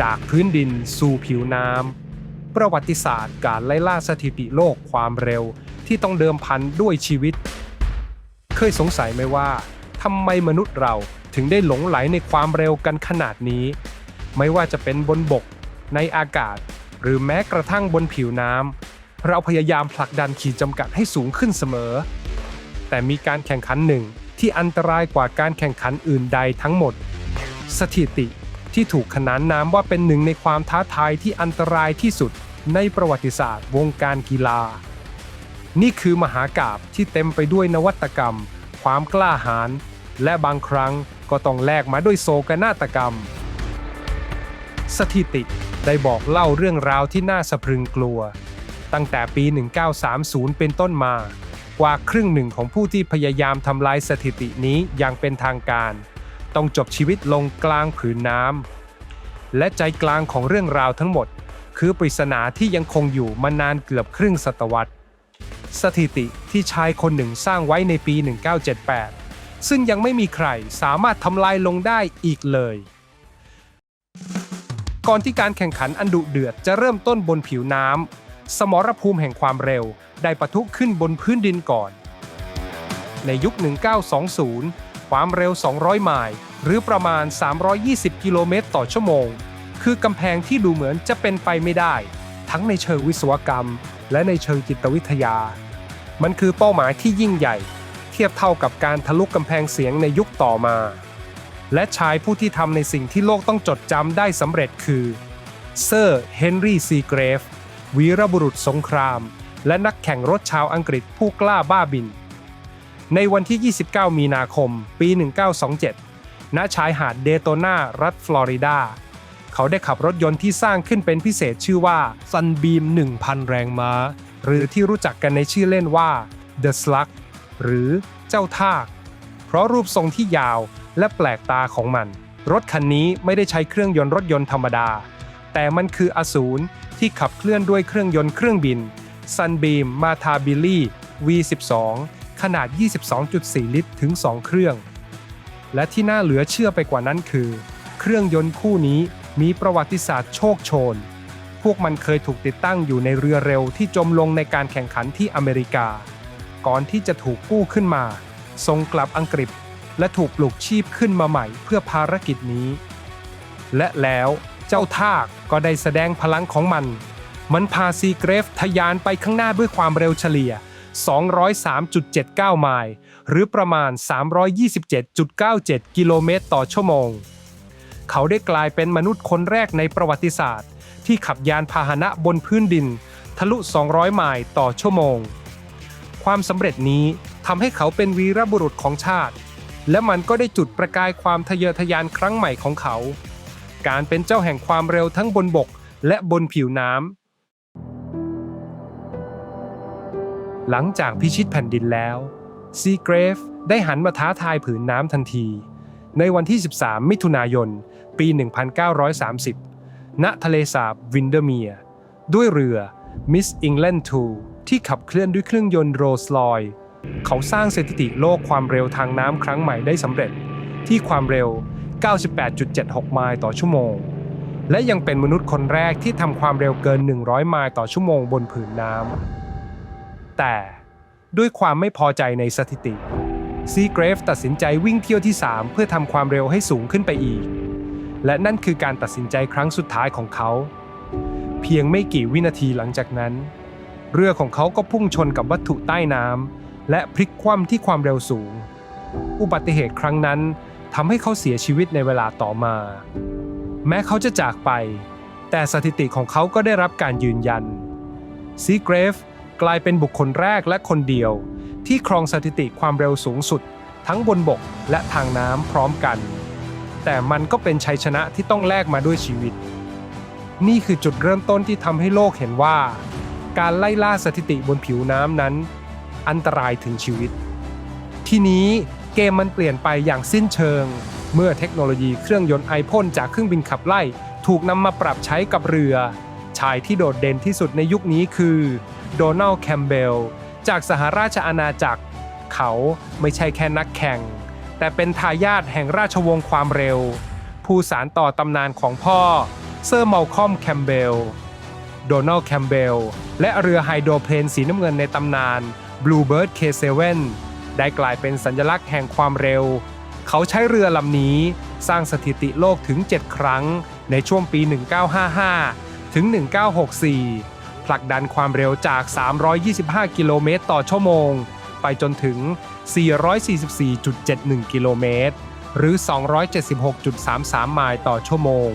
จากพื้นดินสู่ผิวน้ำ ประวัติศาสตร์การไล่ล่าสถิติโลกความเร็วที่ต้องเดิมพันด้วยชีวิต เคยสงสัยไหมว่าทำไมมนุษย์เราถึงได้หลงไหลในความเร็วกันขนาดนี้ ไม่ว่าจะเป็นบนบก ในอากาศ หรือแม้กระทั่งบนผิวน้ำเราพยายามผลักดันขีดจำกัดให้สูงขึ้นเสมอ แต่มีการแข่งขันหนึ่งที่อันตรายกว่าการแข่งขันอื่นใดทั้งหมด สถิติ ที่ถูกขนานนามว่าเป็นหนึ่งในความท้าทายที่อันตรายที่สุดในประวัติศาสตร์วงการกีฬา นี่คือมหากาบที่เต็มไปด้วยนวัตกรรม ความกล้าหาญและบางครั้งก็ต้องแลกมาด้วยโศกนาฏกรรม สถิติได้บอกเล่าเรื่องราวที่น่าสะพรึงกลัว ตั้งแต่ปี 1930 เป็นต้นมา กว่าครึ่งหนึ่งของผู้ที่พยายามทำลายสถิตินี้อย่างเป็นทางการ ต้องจบชีวิตลงกลางผืนน้ำและใจกลางของเรื่องราวทั้งหมด คือปริศนาที่ยังคงอยู่มานานเกือบครึ่งศตวรรษ สถิติที่ชายคนหนึ่งสร้างไว้ในปี 1978 ซึ่งยังไม่มีใครสามารถทำลายลงได้อีกเลย ก่อนที่การแข่งขันอันดุเดือดจะเริ่มต้นบนผิวน้ำสมรภูมิแห่งความเร็วได้ปะทุขึ้นบนพื้นดินก่อน ในยุค 1920 ความเร็ว 200 ไมล์หรือประมาณ 320 กิโลเมตรต่อชั่วโมง คือกำแพงที่ดูเหมือนจะเป็นไปไม่ได้ ทั้งในเชิงวิศวกรรม และในเชิงจิตวิทยา มันคือเป้าหมายที่ยิ่งใหญ่ เทียบเท่ากับการทะลุกำแพงเสียงในยุคต่อมา และชายผู้ที่ทำในสิ่งที่โลกต้องจดจำได้สำเร็จคือเซอร์เฮนรี่ซีเกรฟวีรบุรุษสงคราม และนักแข่งรถชาวอังกฤษผู้กล้าบ้าบิน ในวันที่ 29 มีนาคม ปี 1927 ณ ชายหาดเดโตนา รัฐฟลอริดา เขาได้ขับรถยนต์ที่สร้างขึ้นเป็นพิเศษชื่อว่า Sunbeam 1,000 แรงม้า หรือที่รู้จักกันในชื่อเล่นว่า The Slug หรือเจ้าทาก เพราะรูปทรงที่ยาวและแปลกตาของมัน รถคันนี้ไม่ได้ใช้เครื่องยนต์รถยนต์ธรรมดา แต่มันคืออสูรที่ขับเคลื่อนด้วยเครื่องยนต์เครื่องบิน Sunbeam m a t a b i l i V12 ขนาด 22.4 ลิตรถึง 2 เครื่อง และที่น่าเหลือเชื่อไปกว่านั้นคือ เครื่องยนต์คู่นี้มีประวัติศาสตร์โชคโชน พวกมันเคยถูกติดตั้งอยู่ในเรือเร็วที่จมลงในการแข่งขันที่อเมริกา ก่อนที่จะถูกกู้ขึ้นมา ส่งกลับอังกฤษ และถูกปลุกชีพขึ้นมาใหม่เพื่อภารกิจนี้ และแล้วเจ้าทากก็ได้แสดงพลังของมัน มันพาซีเกรฟทะยานไปข้างหน้าด้วยความเร็วเฉลี่ย 203.79 ไมล์ หรือประมาณ 327.97 กิโลเมตรต่อชั่วโมง เขาได้กลายเป็นมนุษย์คนแรกในประวัติศาสตร์ ที่ขับยานพาหนะบนพื้นดิน ทะลุ 200 ไมล์ต่อชั่วโมง ความสำเร็จนี้ทำให้เขาเป็นวีรบุรุษของชาติ และมันก็ได้จุดประกายความทะเยอทะยานครั้งใหม่ของเขา การเป็นเจ้าแห่งความเร็วทั้งบนบกและบนผิวน้ำ หลังจากพิชิตแผ่นดินแล้ว ซีเกรฟได้หันมาท้าทายผืนน้ำทันที ในวันที่ 13 มิถุนายน ปี 1930 ณทะเลสาบวินเดอร์เมียร์ด้วยเรือ Miss England 2ที่ขับเคลื่อนด้วยเครื่องยนต์โรลส์รอยเขาสร้างสถิติโลกความเร็วทางน้ำครั้งใหม่ได้สำเร็จ ที่ความเร็ว 98.76 ไมล์ต่อชั่วโมง และยังเป็นมนุษย์คนแรกที่ทำความเร็วเกิน 100 ไมล์ต่อชั่วโมงบนผืนน้ำ แต่ด้วยความไม่พอใจในสถิติ ซีเกรฟตัดสินใจวิ่งเที่ยวที่ 3 เพื่อทำความเร็วให้สูงขึ้นไปอีก และนั่นคือการตัดสินใจครั้งสุดท้ายของเขา เพียงไม่กี่วินาทีหลังจากนั้น เรือของเขาก็พุ่งชนกับวัตถุใต้น้ำและพลิกคว่ำที่ความเร็วสูง อุบัติเหตุครั้งนั้นทำให้เขาเสียชีวิตในเวลาต่อมา แม้เขาจะจากไป แต่สถิติของเขาก็ได้รับการยืนยันซีเกรฟ กลายเป็นบุคคลแรกและคนเดียว ที่ครองสถิติความเร็วสูงสุด ทั้งบนบกและทางน้ำพร้อมกัน แต่มันก็เป็นชัยชนะที่ต้องแลกมาด้วยชีวิต นี่คือจุดเริ่มต้นที่ทำให้โลกเห็นว่า การไล่ล่าสถิติบนผิวน้ำนั้น อันตรายถึงชีวิต ทีนี้เกมมันเปลี่ยนไปอย่างสิ้นเชิง เมื่อเทคโนโลยีเครื่องยนต์ไอพ่นจากเครื่องบินขับไล่ ถูกนำมาปรับใช้กับเรือ ชายที่โดดเด่นที่สุดในยุคนี้คือ โดนัลด์แคมเบล จากสหราชอาณาจักร เขาไม่ใช่แค่นักแข่ง แต่เป็นทายาทแห่งราชวงศ์ความเร็ว ผู้สารต่อตำนานของพ่อ เซอร์มัลคอมแคมเบล โดนัลด์แคมเบล และเรือไฮโดรเพลนสีน้ำเงินในตำนาน Bluebird K7 ได้กลายเป็นสัญลักษณ์แห่งความเร็ว เขาใช้เรือลำนี้สร้างสถิติโลกถึง 7 ครั้งในช่วงปี 1955 ถึง 1964 ผลักดันความเร็วจาก 325 กิโลเมตรต่อชั่วโมง ไปจนถึง 444.71 กิโลเมตร หรือ 276.33 ไมล์ต่อชั่วโมง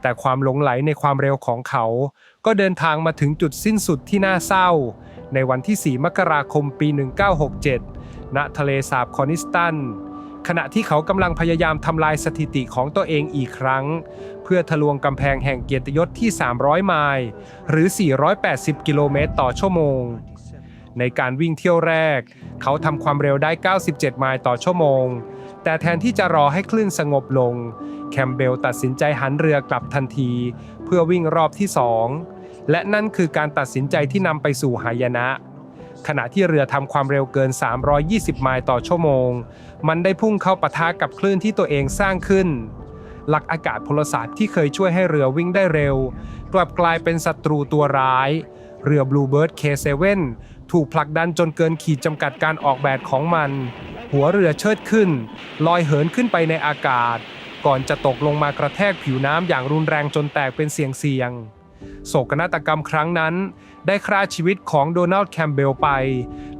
แต่ความหลงไหลในความเร็วของเขา ก็เดินทางมาถึงจุดสิ้นสุดที่น่าเศร้า ในวันที่ 4 มกราคมปี 1967 ณ ทะเลสาบคอนิสตันขณะที่เขากำลังพยายามทำลายสถิติของตัวเองอีกครั้ง พื่อทะลวงกำแพงแห่งเกียรติยศที่ 300 ไมล์หรือ 480 กิโลเมตรต่อชั่วโมง ในการวิ่งเที่ยวแรก เขาทำความเร็วได้ 97 ไมล์ต่อชั่วโมง แต่แทนที่จะรอให้คลื่นสงบลง แคมเบลตัดสินใจหันเรือกลับทันที เพื่อวิ่งรอบที่2และนั่นคือการตัดสินใจที่นำไปสู่หายนะขณะที่เรือทำความเร็วเกิน 320 ไมล์ต่อชั่วโมง มันได้พุ่งเข้าปะทะกับคลื่นที่ตัวเองสร้างขึ้น หลักอากาศพลศาสตร์ที่เคยช่วยให้เรือวิ่งได้เร็ว กลับกลายเป็นศัตรูตัวร้าย เรือ Bluebird K7 ถูกผลักดันจนเกินขีดจำกัดการออกแบบของมัน หัวเรือเชิดขึ้น ลอยเหินขึ้นไปในอากาศ ก่อนจะตกลงมากระแทกผิวน้ำอย่างรุนแรงจนแตกเป็นเสียงเสียงโศกนาฏกรรมครั้งนั้น ได้ฆ่าชีวิตของโดนัลด์แคมเบลไป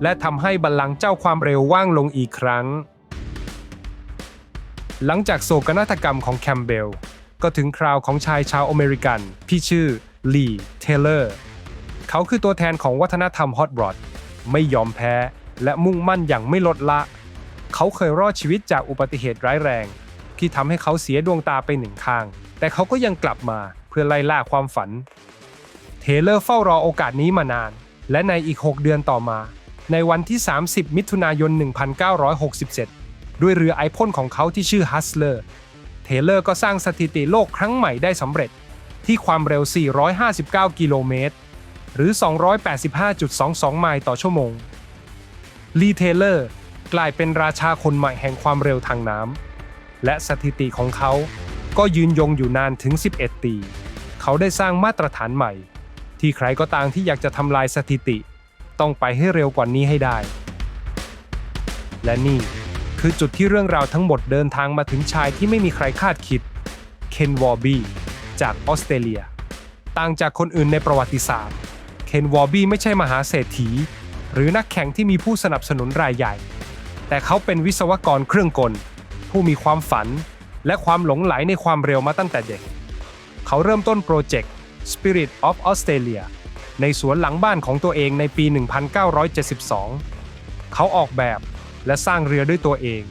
และทำให้บัลลังก์เจ้าความเร็วว่างลงอีกครั้ง หลังจากโศกนาฏกรรมของแคมเบล ก็ถึงคราวของชายชาวอเมริกัน ที่ชื่อลีเทเลอร์ เขาคือตัวแทนของวัฒนธรรมฮอตบรอดไม่ยอมแพ้และมุ่งมั่นอย่างไม่ลดละ เขาเคยรอดชีวิตจากอุบัติเหตุร้ายแรง ที่ทำให้เขาเสียดวงตาไปหนึ่งข้าง แต่เขาก็ยังกลับมาเพื่อไล่ล่าความฝัน เทเลอร์เฝ้ารอโอกาสนี้มานาน และในอีก 6 เดือนต่อมา ในวันที่ 30 มิถุนายน 1967 ด้วยเรือไอพ่นของเขาที่ชื่อฮัสเลอร์เทเลอร์ก็สร้างสถิติโลกครั้งใหม่ได้สำเร็จ ที่ความเร็ว 459 กิโลเมตร หรือ 285.22 ไมล์ต่อชั่วโมง ลีเทเลอร์กลายเป็นราชาคนใหม่แห่งความเร็วทางน้ำและสถิติของเขาก็ยืนยงอยู่นานถึง 11 ปี เขาได้สร้างมาตรฐานใหม่ ที่ใครก็ตามที่อยากจะทำลายสถิติ ต้องไปให้เร็วกว่านี้ให้ได้ และนี่ คือจุดที่เรื่องราวทั้งหมดเดินทางมาถึงชายที่ไม่มีใครคาดคิด เคนวอร์บี้จากออสเตรเลีย ต่างจากคนอื่นในประวัติศาสตร์ เคนวอร์บี้ไม่ใช่มหาเศรษฐี หรือนักแข่งที่มีผู้สนับสนุนรายใหญ่ แต่เขาเป็นวิศวกรเครื่องกล ผู้มีความฝัน และความหลงไหลในความเร็วมาตั้งแต่เด็ก เขาเริ่มต้นโปรเจกต์ Spirit of Australia ในสวนหลังบ้านของตัวเองในปี 1972 เขาออกแบบ และสร้างเรือด้วยตัวเอง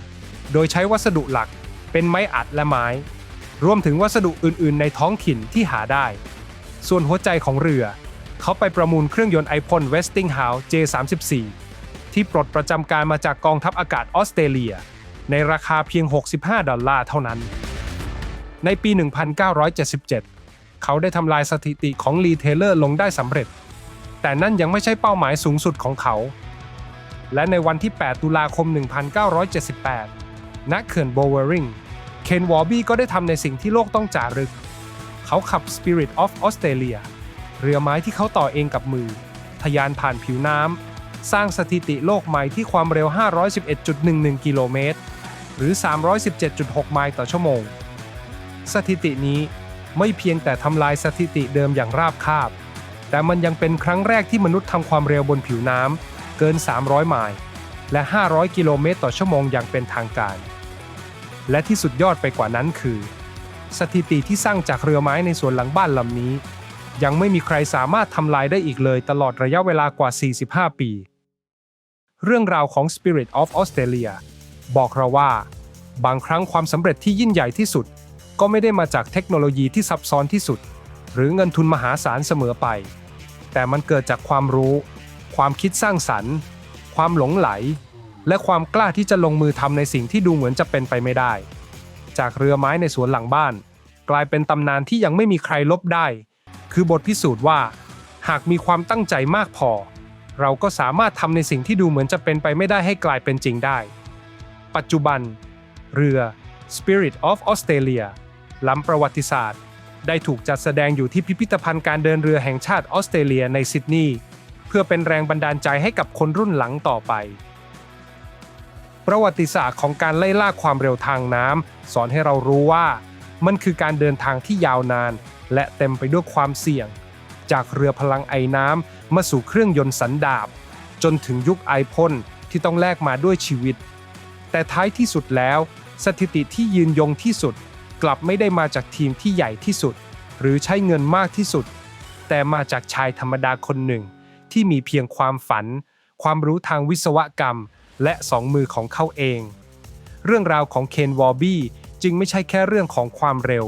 โดยใช้วัสดุหลักเป็นไม้อัดและไม้ รวมถึงวัสดุอื่นๆ ในท้องถิ่นที่หาได้ ส่วนหัวใจของเรือ เขาไปประมูลเครื่องยนต์ไอพ่น Westinghouse J34 ที่ปลดประจำการมาจากกองทัพอากาศออสเตรเลีย ในราคาเพียง 65 ดอลลาร์เท่านั้น ในปี 1977 เขาได้ทำลายสถิติของลีเทเลอร์ลงได้สำเร็จ แต่นั่นยังไม่ใช่เป้าหมายสูงสุดของเขา และในวันที่ 8 ตุลาคม 1978 ณ เขื่อนโบเวอริง เคนวอร์บี้ก็ได้ทำในสิ่งที่โลกต้องจารึก เขาขับ Spirit of Australia เรือไม้ที่เขาต่อเองกับมือทะยานผ่านผิวน้ำ สร้างสถิติโลกใหม่ที่ความเร็ว 511.11 กิโลเมตร หรือ 317.6 ไมล์ต่อชั่วโมง สถิตินี้ไม่เพียงแต่ทำลายสถิติเดิมอย่างราบคาบ แต่มันยังเป็นครั้งแรกที่มนุษย์ทำความเร็วบนผิวน้ำ เกิน 300 ไมล์และ 500 กิโลเมตรต่อชั่วโมงอย่างเป็นทางการ และที่สุดยอดไปกว่านั้นคือ สถิติที่สร้างจากเรือไม้ในสวนหลังบ้านลำนี้ ยังไม่มีใครสามารถทำลายได้อีกเลยตลอดระยะเวลากว่า 45 ปี เรื่องราวของ Spirit of Australia บอกเราว่า บางครั้งความสำเร็จที่ยิ่งใหญ่ที่สุด ก็ไม่ได้มาจากเทคโนโลยีที่ซับซ้อนที่สุด หรือเงินทุนมหาศาลเสมอไป แต่มันเกิดจากความรู้ ความคิดสร้างสรรค์ ความหลงไหล และความกล้าที่จะลงมือทำในสิ่งที่ดูเหมือนจะเป็นไปไม่ได้ จากเรือไม้ในสวนหลังบ้าน กลายเป็นตำนานที่ยังไม่มีใครลบได้ คือบทพิสูจน์ว่า หากมีความตั้งใจมากพอ เราก็สามารถทำในสิ่งที่ดูเหมือนจะเป็นไปไม่ได้ให้กลายเป็นจริงได้ ปัจจุบัน เรือ Spirit of Australia ล้ำประวัติศาสตร์ ได้ถูกจัดแสดงอยู่ที่พิพิธภัณฑ์การเดินเรือแห่งชาติออสเตรเลียในซิดนีย์ เพื่อเป็นแรงบันดาลใจให้กับคนรุ่นหลังต่อไป ประวัติศาสตร์ของการไล่ล่าความเร็วทางน้ำสอนให้เรารู้ว่า มันคือการเดินทางที่ยาวนาน และเต็มไปด้วยความเสี่ยง จากเรือพลังไอน้ำมาสู่เครื่องยนต์สันดาบ จนถึงยุคไอพ่นที่ต้องแลกมาด้วยชีวิต แต่ท้ายที่สุดแล้ว สถิติที่ยืนยงที่สุด กลับไม่ได้มาจากทีมที่ใหญ่ที่สุด หรือใช้เงินมากที่สุด แต่มาจากชายธรรมดาคนหนึ่ง ที่มีเพียงความฝัน ความรู้ทางวิศวกรรม และสองมือของเขาเอง เรื่องราวของเคนวอร์บี้จึงไม่ใช่แค่เรื่องของความเร็ว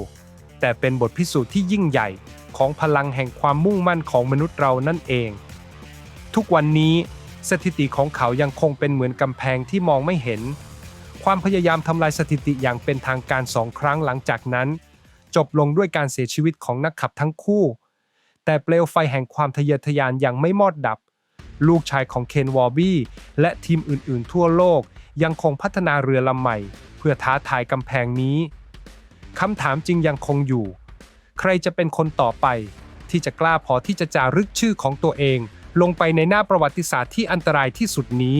แต่เป็นบทพิสูจน์ที่ยิ่งใหญ่ของพลังแห่งความมุ่งมั่นของมนุษย์เรานั่นเอง ทุกวันนี้สถิติของเขายังคงเป็นเหมือนกำแพงที่มองไม่เห็น ความพยายามทำลายสถิติอย่างเป็นทางการสองครั้งหลังจากนั้น จบลงด้วยการเสียชีวิตของนักขับทั้งคู่ แต่เปลวไฟแห่งความทะเยอทะยานยังไม่มอดดับ ลูกชายของเคนวอร์บี้และทีมอื่นๆ ทั่วโลกยังคงพัฒนาเรือลำใหม่ เพื่อท้าทายกำแพงนี้คำถามจริงยังคงอยู่ ใครจะเป็นคนต่อไป ที่จะกล้าพอที่จะจารึกชื่อของตัวเอง ลงไปในหน้าประวัติศาสตร์ที่อันตรายที่สุดนี้